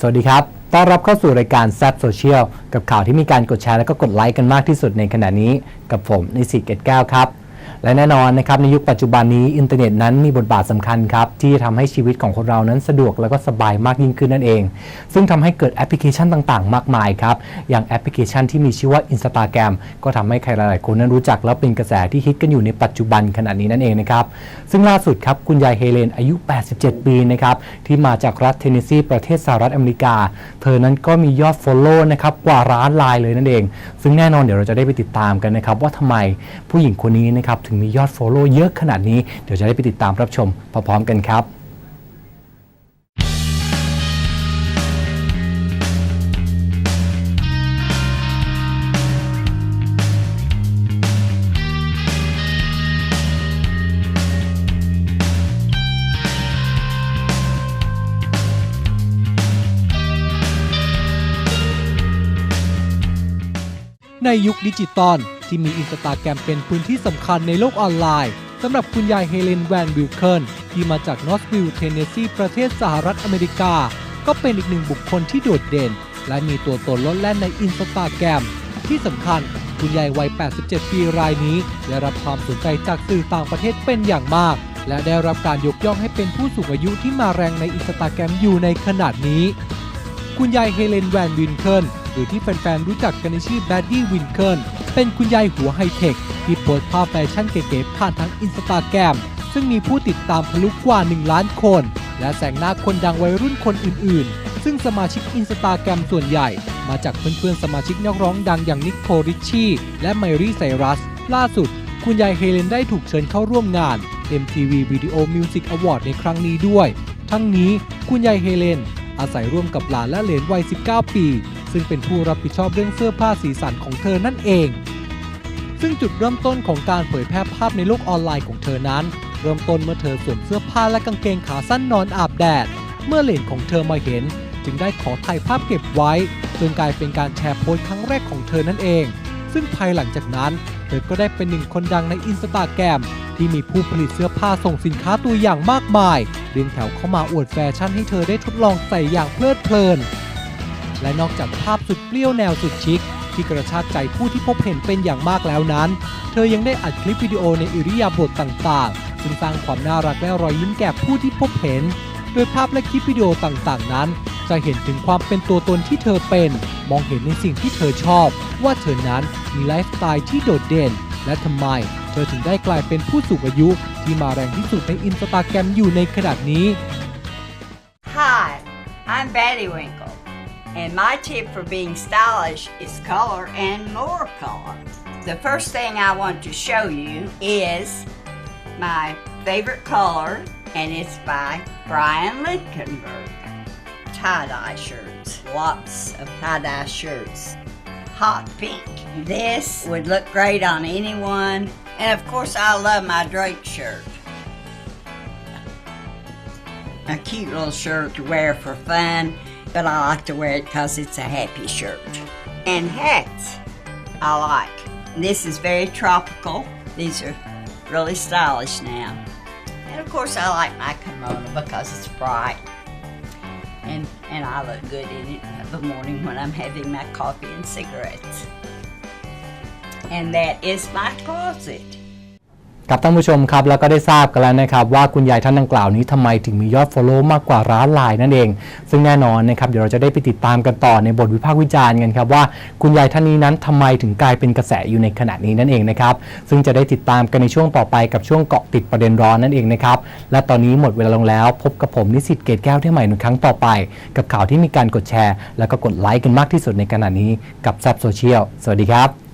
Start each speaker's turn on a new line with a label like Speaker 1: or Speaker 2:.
Speaker 1: สวัสดีครับ ต้อนรับเข้าสู่รายการแซ p โซเชียลกับข่าวที่มีการกดแชร์และก็กดไลค์กันมากที่สุดในขณะนี้ กับผมนิสิตเกตแก้วครับ และแน่นอนนะครับในยุคปัจจุบันนี้อินเทอร์เน็ตนั้นมีบทบาทสำคัญครับที่จะทำให้ชีวิตของคนเรานั้นสะดวกแล้วก็สบายมากยิ่งขึ้นนั่นเอง ซึ่งทำให้เกิดแอปพลิเคชันต่างๆ มากมายครับอย่างแอปพลิเคชันที่มีชื่อว่า Instagram ก็ทำให้ใครหลายๆคนนั้นรู้จักและเป็นกระแสที่ฮิตกันอยู่ในปัจจุบันขณะนี้นั่นเองนะครับซึ่งล่าสุดครับคุณยายเฮเลนอายุ 87 ปีนะครับที่มาจากรัฐเทนเนสซีประเทศสหรัฐอเมริกา เธอนั้นก็มียอด Follow นะครับกว่าล้านลายเลยนั่นเอง ซึ่งแน่นอนเดี๋ยวเราจะได้ไปติดตามกันนะครับว่าทำไมผู้หญิงคนนี้นะครับถึงมียอด Follow เยอะขนาดนี้ เดี๋ยวจะได้ไปติดตามรับชมพร้อมๆกันครับ
Speaker 2: ในยุคดิจิตอลที่มีอินสตาแกรมเป็นพื้นที่สำคัญในโลกออนไลน์สำหรับคุณยายเฮเลนแวนวิลเคิลที่มาจากนอสวิลล์เทนเนสซีประเทศสหรัฐอเมริกา ก็เป็นอีกหนึ่งบุคคลที่โดดเด่น และมีตัวตนลดแล่นในอินสตาแกรมที่สำคัญคุณยายวัย 87 ปีรายนี้ ได้รับความสนใจจากสื่อต่างประเทศเป็นอย่างมาก และได้รับการยกย่องให้เป็นผู้สูงอายุที่มาแรงในอินสตาแกรมอยู่ในขนาดนี้ คุณยายเฮเลนแวนวินเคิลหรือที่แฟนๆ รู้จักกันในชื่อแบดดี้วินเคิลเป็นคุณยายหัวไฮเทค ที่โพสต์ภาพแฟชั่นเก๋ๆผ่านทั้งอินสตาแกรมซึ่งมีผู้ติดตามทะลุกว่า 1 ล้านคน และแสงหน้าคนดังวัยรุ่นคนอื่นๆ ซึ่งสมาชิกอินสตาแกรมส่วนใหญ่ มาจากเพื่อนๆ สมาชิกนักร้องดังอย่างนิโคริชชี่และไมรี่ไซรัส ล่าสุด คุณยายเฮเลนได้ถูกเชิญเข้าร่วมงาน MTV Video Music Award ในครั้งนี้ด้วย ทั้งนี้คุณยายเฮเลน อาศัยร่วมกับหลานและเหลนวัย 19 ปี ซึ่งเป็นผู้รับผิดชอบเรื่องเสื้อผ้าสีสันของเธอนั่นเอง ซึ่งจุดเริ่มต้นของการเผยแพร่ภาพในโลกออนไลน์ของเธอนั้น เริ่มต้นเมื่อเธอสวมเสื้อผ้าและกางเกงขาสั้นนอนอาบแดด เมื่อเหลนของเธอมาเห็น จึงได้ขอถ่ายภาพเก็บไว้จนกลายเป็นการแชร์โพสต์ครั้งแรกของเธอนั่นเอง ซึ่งภายหลังจากนั้น เธอก็ได้เป็นหนึ่งคนดังในอินสตาแกรมที่มีผู้ผลิตเสื้อผ้าส่งสินค้าตัวอย่างมากมาย เรียงแถวเข้ามาอวดแฟชั่นให้เธอได้ทดลองใส่อย่างเพลิดเพลิน และนอกจากภาพสุดเปรี้ยวแนวสุดชิค ที่กระชากใจผู้ที่พบเห็นเป็นอย่างมากแล้วนั้น เธอยังได้อัดคลิปวิดีโอในอิริยาบถต่างๆ ซึ่งสร้างความน่ารักและรอยยิ้มแก่ผู้ที่พบเห็น โดยภาพและคลิปวิดีโอต่างๆ นั้น จะเห็นถึงความเป็นตัวตนที่เธอเป็น มองเห็นในสิ่งที่เธอชอบ ว่าเธอนั้นมีไลฟ์สไตล์ที่โดดเด่น และทำไม เธอถึงได้กลายเป็นผู้สูงอายุ ที่มาแรงที่สุดในอินสตาแกรมอยู่ในขนาดนี้
Speaker 3: Hi, I'm Batty Winkle, and my tip for being stylish is color and more color. The first thing I want to show you is my favorite color, and it's by Brian Linkenberg. Tie-dye shirts, lots of tie-dye shirts. Hot pink. This would look great on anyone, and of course I love my Drake shirt a cute little shirt to wear for fun, but I like to wear it because it's a happy shirt. And hats, I like. This is very tropical. These are really stylish now. And of course, I like my kimono because it's bright. And, and I look good in it the morning when I'm having my coffee and cigarettes. And that is my closet.
Speaker 1: ครับท่านผู้ชมครับแล้วก็ได้ทราบกันแล้วนะครับว่าคุณยายท่านดังกล่าวนี้ทำไมถึงมียอด Follow มากกว่าร้านไลน์นั่นเอง ซึ่งแน่นอนนะครับเดี๋ยวเราจะได้ไปติดตามกันต่อในบทวิพากษ์วิจารณ์กันครับว่าคุณยายท่านนี้นั้นทำไมถึงกลายเป็นกระแสอยู่ในขณะนี้นั่นเองนะครับซึ่งจะได้ติดตามกันในช่วงต่อไปกับช่วงเกาะติดประเด็นร้อนนั่นเองนะครับและตอนนี้หมดเวลาลงแล้ว พบกับผมนิสิตเกตแก้วที่ใหม่ในครั้งต่อไป กับข่าวที่มีการกดแชร์ แล้วก็กดไลค์กันมากที่สุดในขณะนี้กับแซบโซเชียลสวัสดีครับ